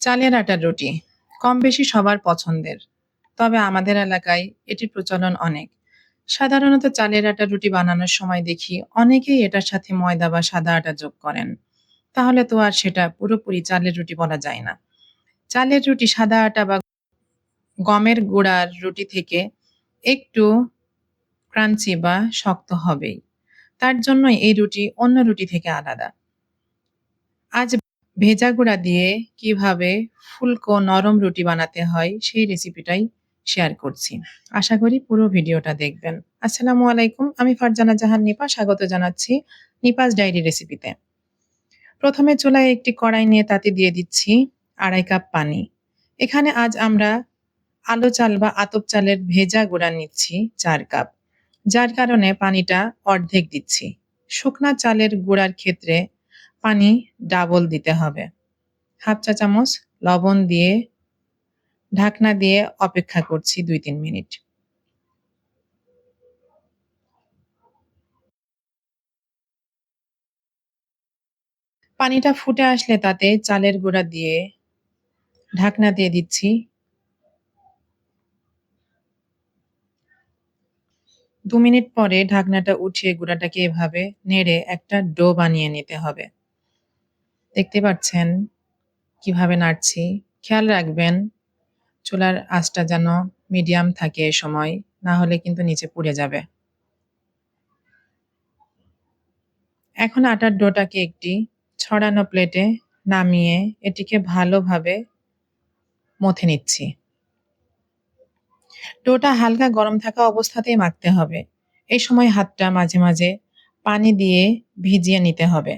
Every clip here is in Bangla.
চালের আটার রুটি কম বেশি সবার পছন্দের। তবে আমাদের এলাকায় এটির প্রচলন অনেক। সাধারণত চালের আটার রুটি বানানোর সময় দেখি অনেকেই এটার সাথে ময়দা বা সাদা আটা যোগ করেন। তাহলে তো আর সেটা পুরোপুরি চালের রুটি বলা যায় না। চালের রুটি সাদা আটা বা গমের গুঁড়ার রুটি থেকে একটু ক্রাঞ্চি বা শক্ত হবেই। তার জন্যই এই রুটি অন্য রুটি থেকে আলাদা। আজ ভেজা গুঁড়া দিয়ে কীভাবে ফুলকো নরম রুটি বানাতে হয় সেই রেসিপিটাই শেয়ার করছি। আশা করি পুরো ভিডিওটা দেখবেন। আসসালামু আলাইকুম, আমি ফারজানা জাহান নিপা, স্বাগত জানাচ্ছি নিপাস ডায়েরি রেসিপিতে প্রথমে চুলায় একটি কড়াই নিয়ে তাতে দিয়ে দিচ্ছি আড়াই কাপ পানি। এখানে আজ আমরা আলো চাল বা আতপ চালের ভেজা গুঁড়া নিচ্ছি চার কাপ। যার কারণে পানিটা অর্ধেক দিচ্ছি। শুকনা চালের গুঁড়ার ক্ষেত্রে পানি ডাবল দিতে হবে। হাফ চা চামচ লবণ দিয়ে ঢাকনা দিয়ে অপেক্ষা করছি দুই তিন মিনিট। পানিটা ফুটে আসলে তাতে চালের গুঁড়া দিয়ে ঢাকনা দিয়ে দিচ্ছি। দু মিনিট পরে ঢাকনাটা উঠিয়ে গুঁড়াটাকে এভাবে নেড়ে একটা ডো বানিয়ে নিতে হবে। দেখতে পাচ্ছেন কীভাবে নাড়ছি। খেয়াল রাখবেন, চুলার আঁচটা যেন মিডিয়াম থাকে এ সময়, না হলে কিন্তু নিচে পুড়ে যাবে। এখন আটার ডোটাকে একটি ছড়ানো প্লেটে নামিয়ে এটিকে ভালোভাবে মথে নিচ্ছি। ডোটা হালকা গরম থাকা অবস্থাতেই মাখতে হবে। এই সময় হাতটা মাঝে মাঝে পানি দিয়ে ভিজিয়ে নিতে হবে।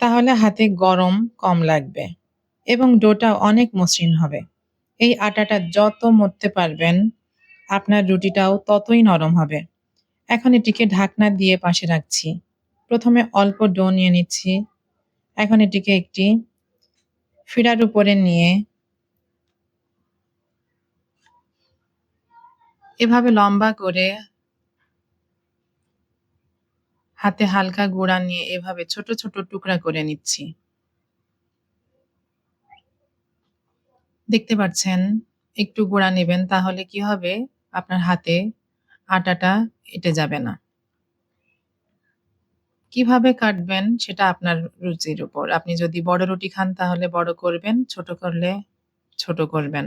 তাহলে হাতে গরম কম লাগবে এবং ডোটা অনেক মসৃণ হবে। এই আটাটা যত মরতে পারবেন, আপনার রুটিটাও ততই নরম হবে। এখন এটিকে ঢাকনা দিয়ে পাশে রাখছি। প্রথমে অল্প ডো নিয়ে নিচ্ছি। এখন এটিকে একটি ফিরার উপরে নিয়ে এভাবে লম্বা করে হাতে হালকা গুঁড়া নিয়ে এভাবে ছোট ছোট টুকরা করে নিচ্ছি। দেখতে পাচ্ছেন? একটু গোড়া নেবেন তাহলে কি হবে? আপনার হাতে আটাটা এটে যাবে না। কীভাবে কাটবেন সেটা আপনার রুচির উপর। আপনি যদি বড় রুটি খান তাহলে বড় করবেন, ছোট করলে ছোট করবেন।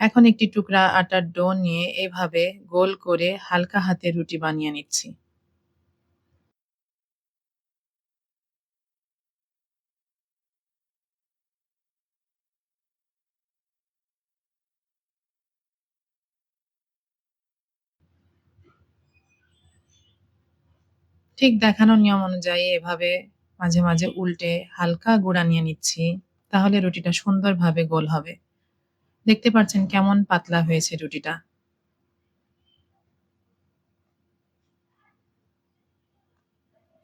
এখন একটি টুকরা আটার ডো নিয়ে এভাবে গোল করে হালকা হাতে রুটি বানিয়ে নিচ্ছি। ঠিক দেখানোর নিয়ম অনুযায়ী এভাবে মাঝে মাঝে উল্টে হালকা গুঁড়া নিয়ে নিচ্ছি, তাহলে রুটিটা সুন্দরভাবে গোল হবে। দেখতে পাচ্ছেন কেমন পাতলা হয়েছে রুটিটা।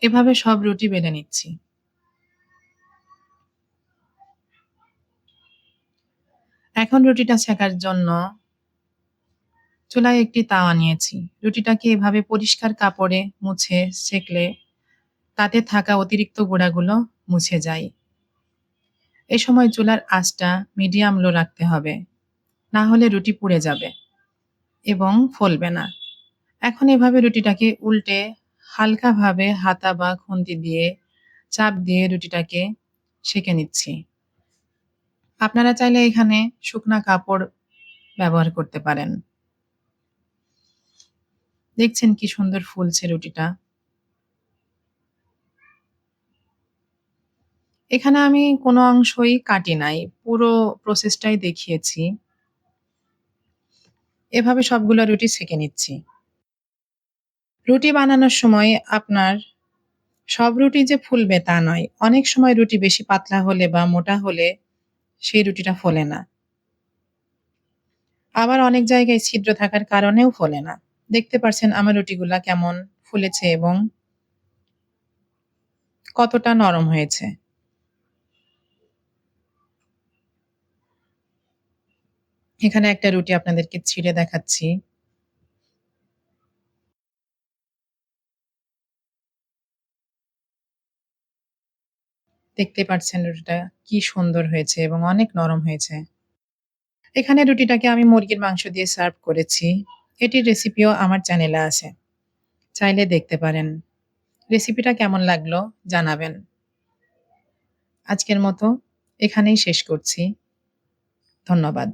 এভাবে সব রুটি বেলে নিচ্ছি। এখন রুটিটা ছেঁকার জন্য চুলায় একটি তাওয়া নিয়েছি। রুটিটাকে এভাবে পরিষ্কার কাপড়ে মুছে, সেকলে তাতে থাকা অতিরিক্ত গোড়াগুলো মুছে যায়। এ সময় চুলার আঁচটা মিডিয়াম লো রাখতে হবে, না হলে রুটি পুড়ে যাবে এবং ফলবে না। এখন এভাবে রুটিটাকে উল্টে হালকাভাবে হাতা বা খুন্তি দিয়ে চাপ দিয়ে রুটিটাকে সেঁকে নিচ্ছি। আপনারা চাইলে এখানে শুকনা কাপড় ব্যবহার করতে পারেন। দেখছেন কি সুন্দর ফুলছে রুটিটা। এখানে আমি কোনো অংশই কাটি নাই, পুরো প্রসেসটাই দেখিয়েছি। এভাবে সবগুলো রুটি সেঁকে নিচ্ছি। রুটি বানানোর সময় আপনার সব রুটি যে ফুলবে তা নয়, অনেক সময় রুটি বেশি পাতলা হলে বা মোটা হলে সেই রুটিটা ফোলে না। আবার অনেক জায়গায় ছিদ্র থাকার কারণেও ফোলে না। দেখতে পারছেন আমার রুটিগুলা কেমন ফুলেছে এবং কতটা নরম হয়েছে এখানে একটা রুটি আপনাদেরকে ছিঁড়ে দেখাচ্ছি দেখতে পাচ্ছেন রুটিটা কি সুন্দর হয়েছে এবং অনেক নরম হয়েছে। এখানে রুটিটাকে আমি মুরগির মাংস দিয়ে সার্ভ করেছি। এটির রেসিপিও আমার চ্যানেলে আছে। চাইলে দেখতে পারেন। রেসিপিটা কেমন লাগল জানাবেন। আজকের মতো এখানেই শেষ করছি। ধন্যবাদ।